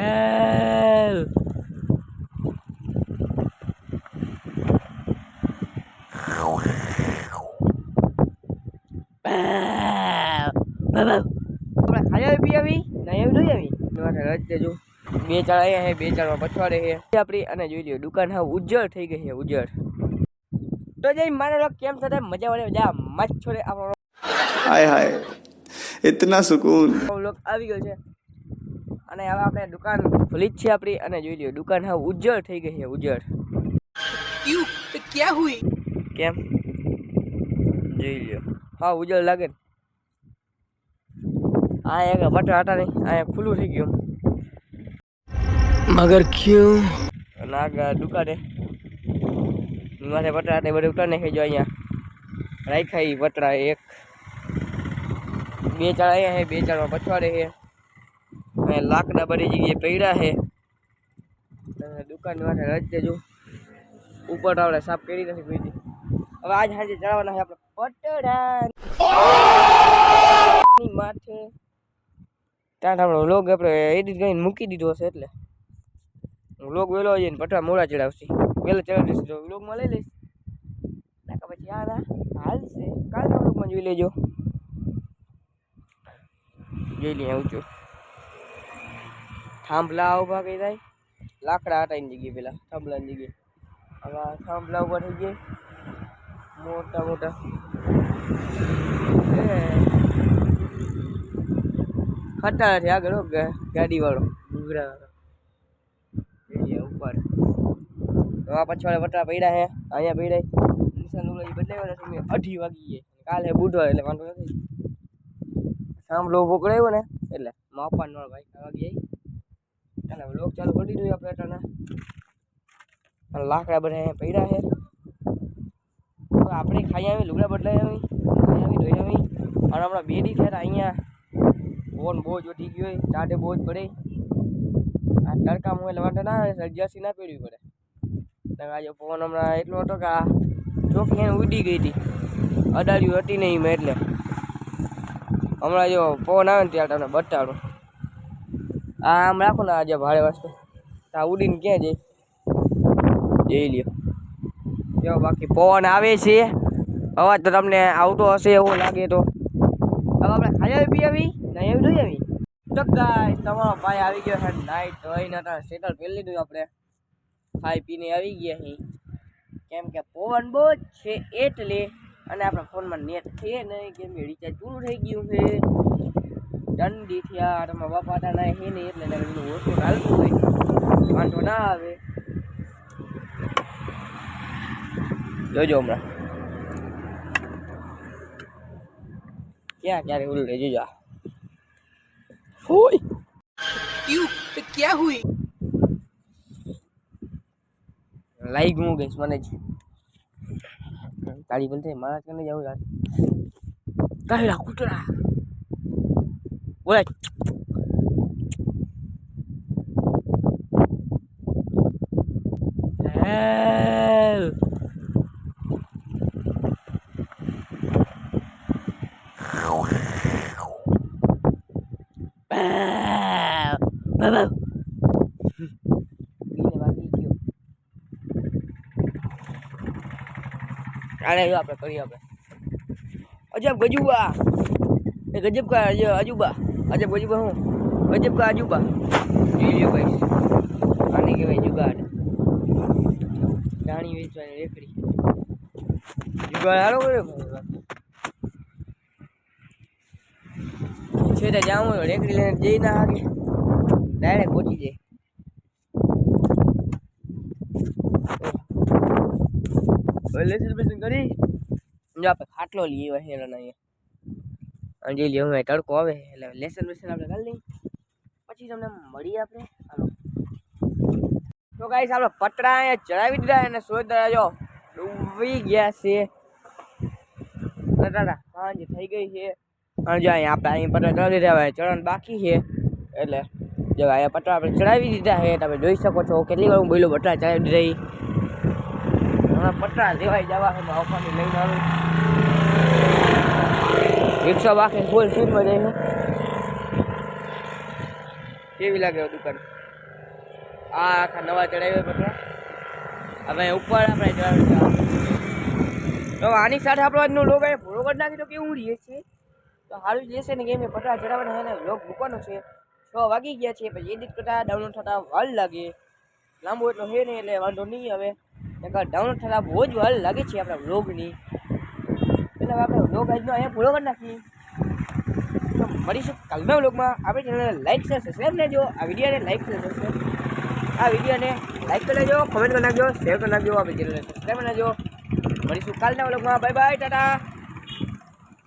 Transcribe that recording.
Help બે ચાર અહીંયા છે બે ચારમાં પછવાડે છે આપણી અને જોઈ લ્યો દુકાન હા ઉજ્જળ થઈ ગઈ છે ઉજ્જળ તો જઈ મારે કેમ થતા મજા વાળી જા મચ્છોરે આપણો હાય હાય. ઇતના સુકૂન. લોક આવી ગયો છે. અને હવે આપણે દુકાન ખુલી જ છે આપણી અને જોઈ લઈએ દુકાન હવે ઉજ્જળ થઈ ગઈ છે ઉજ્જળ ક્યાં? હુઈ? કેમ? જોઈ લ્યો. હા ઉજ્જળ લાગે ને. આ એક બટા નહીં આ ખુલ્લું થઈ ગયું. મગર ક્યું? લાગા દુકાને. મારે બટાટા બધું ઉતાર નાખી જો અહીંયા. રાખાઈ બટરા એક. બે ચાર અહીંયા હે બે ચારમાં પછવાડે છે. લાકડા બધી જગ્યાએ પડ્યા છે. દુકાન માટે રજ દેજો ઉપર આપણે સાફ કરી નથી કોઈ હવે આજ સાંજે ચડાવવાના છે આપણે પટડા માથે. ત્યાં આપણો લોગ આપણે એડિટ કરીને મૂકી દીધો હશે એટલે. લોગ વહેલો જઈને પટડા મોડા ચડાવશે. વહેલો ચડાવીશ તો વ્લોગમાં લઈ લઈશ. નાકા પછી આ હાલશે કાલના લોગમાં જોઈ લેજો. જોઈ લઈએ આવું છું. થાંભલા ઊભા કહી થાય? લાકડા હતા એની જગ્યાએ પેલા, થાંભલાની જગ્યાએ. હવે થાંભલા ઊભા થઈ ગયા. મોટા મોટા. એ. નથી આગળ હો, ગા- ગાડીવાળો ડુંગરા ઉપર. આ પછવાડે વટા પડ્યા હે, અહીંયા પડ્યા નિશાન ઉલાઈ બદલાવ્યો નથી મેં અઢી વાગી ગયા. કાલે બુધવાર, એટલે વાંધો નથી. સાંભળો ઊભો કરાવ્યો ને, એટલે માપા નો ભાઈ વાગી આવી અને લોક ચાલુ કરી દઈએ આપણે અટાણા લાકડા બધા અહીંયા પડ્યા છે. આપણે ખાઈ આવી લુગડા બદલાઈ આવી ખાઈ આવી ધોઈ આવી અને હમણાં બે દી થયા અહીંયા. ફોન બહુ જ વધી ગયો હોય ટાઢે બહુ જ પડે. આ તડકા એટલે વાંધો ના સર્જાસી ના પહેરવી પડે. આજે ફોન હમણાં એટલો હતો કે આ ચોકી ઉડી ગઈ હતી. અડાડ્યું હતી નહીં મેં એટલે. હમણાં જો ફોન આવે ને ત્યારે તમને બતાડું. આમ રાખો ને આજે ભાડે વાસ્તે. આ ઉડીને ક્યાં જાય? જઈ લ્યો. જો બાકી પવન આવે છે. અવાજ તો તમને આવતો હશે એવું લાગે તો. હવે આપણે ખાઈ આવી આવી? નહીં આવી નહીં આવી? તો ગાઈસ તમારો ભાઈ આવી ગયો છે નાઈટ ધોઈને અટાણે સેટલ પહેરી લીધું આપણે. ખાઈ પીને આવી ગયા અહીં કેમ કે પવન બહુ જ છે એટલે અને આપણા ફોનમાં નેટ છે નહીં. કેમ કે રિચાર્જ પૂરું થઈ ગયું છે. દંડીથી આ તમારા બાપા દાદા હે નહીં એટલે એનું ઓછું હાલતું હોય વાંધો ના આવે જોજો હમણાં ક્યાં ક્યારે ઉલડે જોજો હોય ક્યું ક્યાં હોય લાઈક હું ગઈશ મને જ તાળી બોલતે મારા કને જાવ યાર કાઢી કુતરા બોલાય હેલ્પ બાબા પીને વાગી ગયો ચાલે જો આપણે કરીએ આપણે અજબ ગજુબા એ ગજબ કા અજ- અજુબા અજબ ગજુબા હું? ગજબ કા અજુબા જોઈ લ્યો ભાઈ. આને કહેવાય જુગાડ જાણી વેચવાની રેકડી જુગાડ હારો કર્યો છે તો જાવું હોય રેકડી લઈને જઈ ના હાગે. ડાયરેક્ટ પહોંચી જાય. લેસન બેસન કરી. જો આપણે ખાટલો લઈએ એવા હેરાન અહીંયા. અને જે હું તડકો આવે, એટલે લેસન બેસન આપણે કરી લઈએ. પછી તમને મળીએ આપણે. હાલો. તો ગાઈસ આપણે પતરા અહીંયા ચડાવી દીધા અને સોદરા જો ડૂબી ગયા છે. દાદા, સાંજ થઈ ગઈ છે. અને જો અહીંયા આપણે અહીંયા પતરા ચડાવી દીધા, હવે ચડવાનું બાકી છે. એટલે જો અહીંયા પતરા આપણે ચડાવી દીધા છે, તમે જોઈ શકો છો કેટલી વાર હું બોલ્યો પતરા ચડાવી દીધા. હમણાં પતરા લેવાઈ જવા છે, મારા લઈને આવું રિક્ષા બાકી ફૂલ સ્પીડમાં જઈને કેવી લાગે દુકાન? આ આખા નવા ચડાવ્યા પતરા હવે ઉપર આપણે ચડાવ્યું તો આની સાથે આપણો આજનો લોગ આવે પૂરો કરી નાખી તો કેવું રહીએ છે? તો સારું જ રહેશે ને ગેમ કે પતરા ચડાવવાના છે ને લોગ મૂકવાનો છે. છ વાગી ગયા છે પછી એડિટ કરતા ડાઉનલોડ થતા વાર લાગે. લાંબો એટલો હે નહીં એટલે વાંધો નહીં હવે. ડાઉનલોડ થતા બહુ જ વાર લાગે છે આપણા વ્લોગની હવે આપણે વ્લોગ આજનો અહીંયા પૂરો કરી નાખીએ. તો મળીશું કાલના વ્લોગમાં આપણે ચેનલને લાઈક શેર સબસ્ક્રાઈબ લેજો. આ વિડીયોને લાઈક શેર સબસ્ક્રાઈબ આ વિડીયોને લાઈક કરી લેજો કમેન્ટ કરી નાખજો શેર કરી નાખજો, આપણી ચેનલને સબસ્ક્રાઈબ કરી નાખજો. મળીશું કાલના વ્લોગમાં બાય બાય ટાટા.